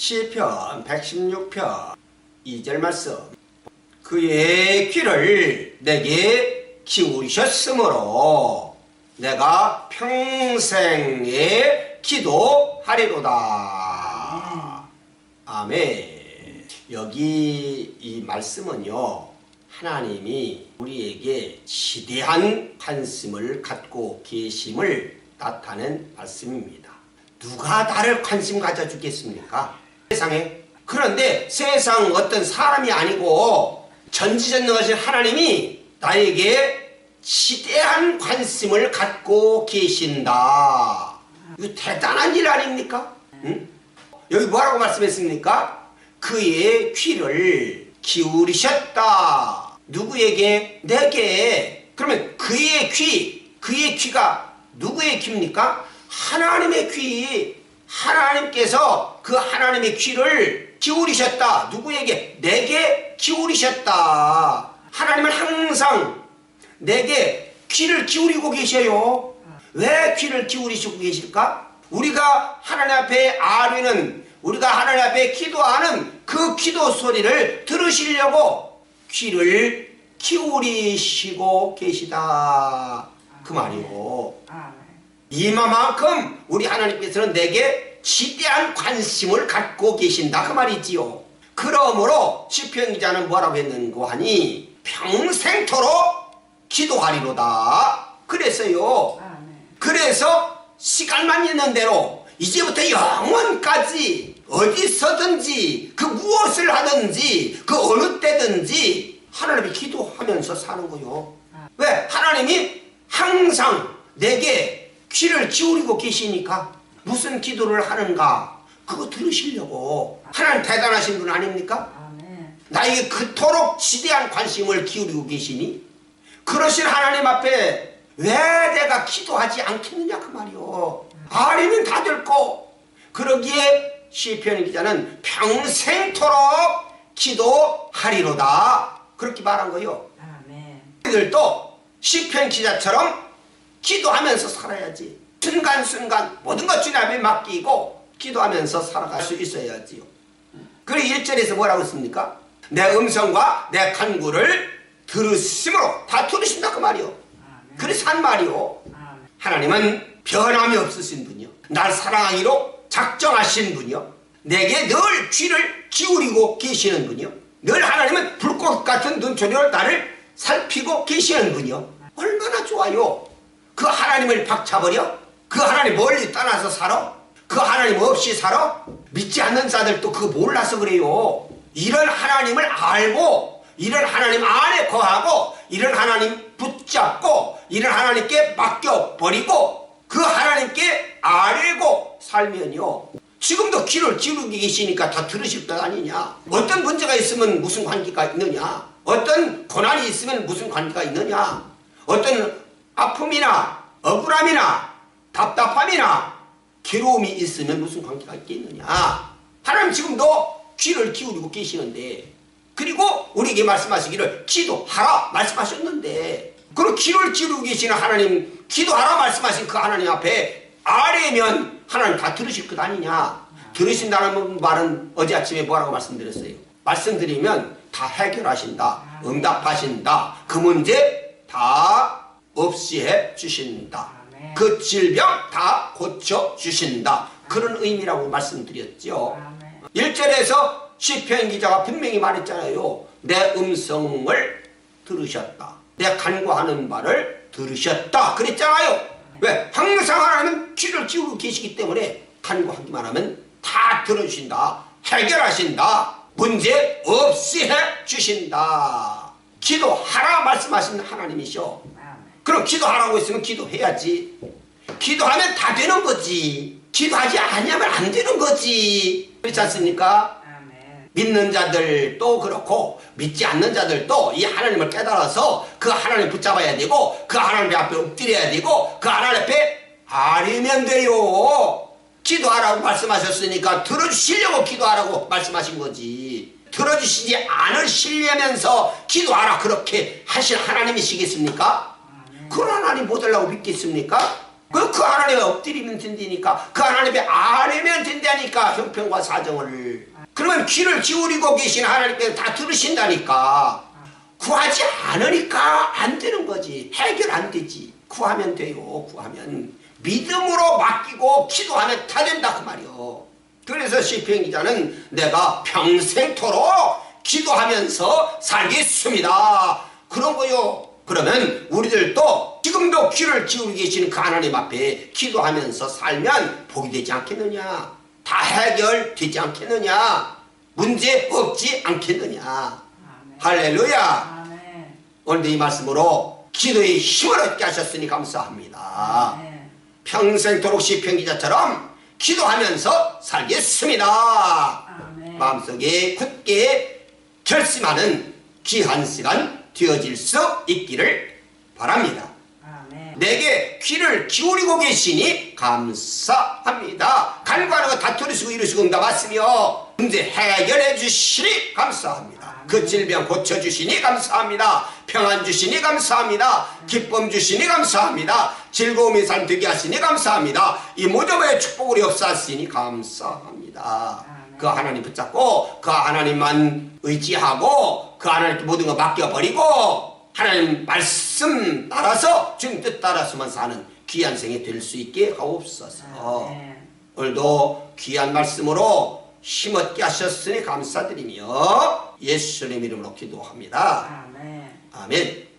시편 116편. 2절 말씀. 그의 귀를 내게 기울이셨으므로 내가 평생에 기도하리로다. 아멘. 여기 이 말씀은요 하나님이 우리에게 지대한 관심을 갖고 계심을 나타낸 말씀입니다. 누가 나를 관심 가져주겠습니까? 세상에. 그런데 세상 어떤 사람이 아니고 전지전능하신 하나님이 나에게 지대한 관심을 갖고 계신다. 이거 대단한 일 아닙니까? 응? 여기 뭐라고 말씀했습니까? 그의 귀를 기울이셨다. 누구에게? 내게. 그러면 그의 귀, 그의 귀가 누구의 귀입니까? 하나님의 귀, 하나님께서 그 하나님의 귀를 기울이셨다. 누구에게? 내게 기울이셨다. 하나님은 항상 내게 귀를 기울이고 계셔요. 왜 귀를 기울이시고 계실까? 우리가 하나님 앞에 아뢰는 우리가 하나님 앞에 기도하는 그 기도 소리를 들으시려고 귀를 기울이시고 계시다. 그 말이요. 이마만큼 우리 하나님께서는 내게 지대한 관심을 갖고 계신다 그 말이지요. 그러므로 시편 기자는 뭐라고 했는고 하니 평생토록 기도하리로다. 그랬어요. 그래서 시간만 있는 대로 이제부터 영원까지 어디서든지 그 무엇을 하든지 그 어느 때든지 하나님이 기도하면서 사는 거요. 왜? 하나님이 항상 내게 귀를 기울이고 계시니까 무슨 기도를 하는가? 그거 들으시려고. 하나님 대단하신 분 아닙니까? 나에게 그토록 지대한 관심을 기울이고 계시니? 그러신 하나님 앞에 왜 내가 기도하지 않겠느냐 그 말이요 아리는 다 듣고 그러기에 시편 기자는 평생토록 기도하리로다. 그렇게 말한 거요. 우리들도 시편 기자처럼 기도하면서 살아야지. 순간순간 모든 것 주님 앞에 맡기고 기도하면서 살아갈 수 있어야지요. 그리고 1절에서 뭐라고 했습니까? 내 음성과 내 간구를 들으심으로 다 들으신다 그 말이요. 그래서 한 말이요. 하나님은 변함이 없으신 분이요. 날 사랑하기로 작정하신 분이요. 내게 늘 귀를 기울이고 계시는 분이요. 늘 하나님은 불꽃 같은 눈초리로 나를 살피고 계시는 분이요. 얼마나 좋아요. 그 하나님을 박차버려? 그 하나님 멀리 떠나서 살아? 그 하나님 없이 살아? 믿지 않는 자들도 그거 몰라서 그래요. 이런 하나님을 알고 이런 하나님 안에 거하고 이런 하나님 붙잡고 이런 하나님께 맡겨버리고 그 하나님께 알고 살면요. 지금도 귀를 기울이고 계시니까 다 들으실 것 아니냐. 어떤 문제가 있으면 무슨 관계가 있느냐. 어떤 고난이 있으면 무슨 관계가 있느냐. 어떤 아픔이나 억울함이나 답답함이나 괴로움이 있으면 무슨 관계가 있겠느냐. 하나님 지금도 귀를 기울이고 계시는데 그리고 우리에게 말씀하시기를 기도하라 말씀하셨는데 그리고 귀를 기울이고 계시는 하나님 기도하라 말씀하신 그 하나님 앞에 아래면 하나님 다 들으실 것 아니냐. 들으신다는 말은 어제 아침에 뭐라고 말씀드렸어요. 말씀드리면 다 해결하신다. 응답하신다. 그 문제 다 없이 해 주신다. 그 질병 다 고쳐 주신다. 그런 의미라고 말씀드렸죠. 1절에서 시편 기자가 분명히 말했잖아요. 내 음성을 들으셨다. 내 간구하는 말을 들으셨다. 그랬잖아요. 왜? 항상 하나님은 귀를 기울이고 계시기 때문에 간구하기만 하면 다 들어주신다. 해결하신다. 문제 없이 해 주신다. 기도하라 말씀하신 하나님이셔. 그럼 기도하라고 했으면 기도해야지. 기도하면 다 되는 거지. 기도하지 않으면 안 되는 거지. 그렇지 않습니까? 믿는 자들도 그렇고 믿지 않는 자들도 이 하나님을 깨달아서 그 하나님 붙잡아야 되고 그 하나님 앞에 엎드려야 되고 그 하나님 앞에 아리면 돼요. 기도하라고 말씀하셨으니까 들어주시려고 기도하라고 말씀하신 거지. 들어주시지 않으시려면서 기도하라 그렇게 하실 하나님이시겠습니까? 그런 하나님 못 하려고 믿겠습니까? 그, 그 하나님에 엎드리면 된다니까 그 하나님에 아뢰면 된다니까 형편과 사정을. 그러면 귀를 기울이고 계신 하나님께서 다 들으신다니까. 구하지 않으니까 안 되는 거지. 해결 안 되지. 구하면 돼요 구하면. 믿음으로 맡기고 기도하면 다 된다 그 말이요. 그래서 시편 기자는 내가 평생토록 기도하면서 살겠습니다. 그런 거요 그러면 우리들도 지금도 귀를 기울이고 계시는 그 하나님 앞에 기도하면서 살면 복이 되지 않겠느냐 다 해결되지 않겠느냐 문제 없지 않겠느냐 아멘. 할렐루야 아멘. 오늘도 이 말씀으로 기도의 힘을 얻게 하셨으니 감사합니다 아멘. 평생토록 시편 기자처럼 기도하면서 살겠습니다. 마음속에 굳게 결심하는 귀한 시간 되어질 수 있기를 바랍니다. 내게 귀를 기울이고 계시니 감사합니다. 간과하는 거다 들으시고 이루시고 응답하시며 문제 해결해 주시니 감사합니다. 그 질병 고쳐주시니 감사합니다. 평안 주시니 감사합니다. 기쁨 주시니 감사합니다. 즐거움이 삶 되게 하시니 감사합니다. 이 모든 축복으로 역사하시니 감사합니다. 그 하나님 붙잡고 그 하나님만 의지하고 그 하나님께 모든 거 맡겨버리고 하나님 말씀 따라서 주님 뜻 따라서만 사는 귀한 생이 될 수 있게 하옵소서. 아멘. 오늘도 귀한 말씀으로 힘없게 하셨으니 감사드리며 예수님 이름으로 기도합니다. 아멘. 아멘.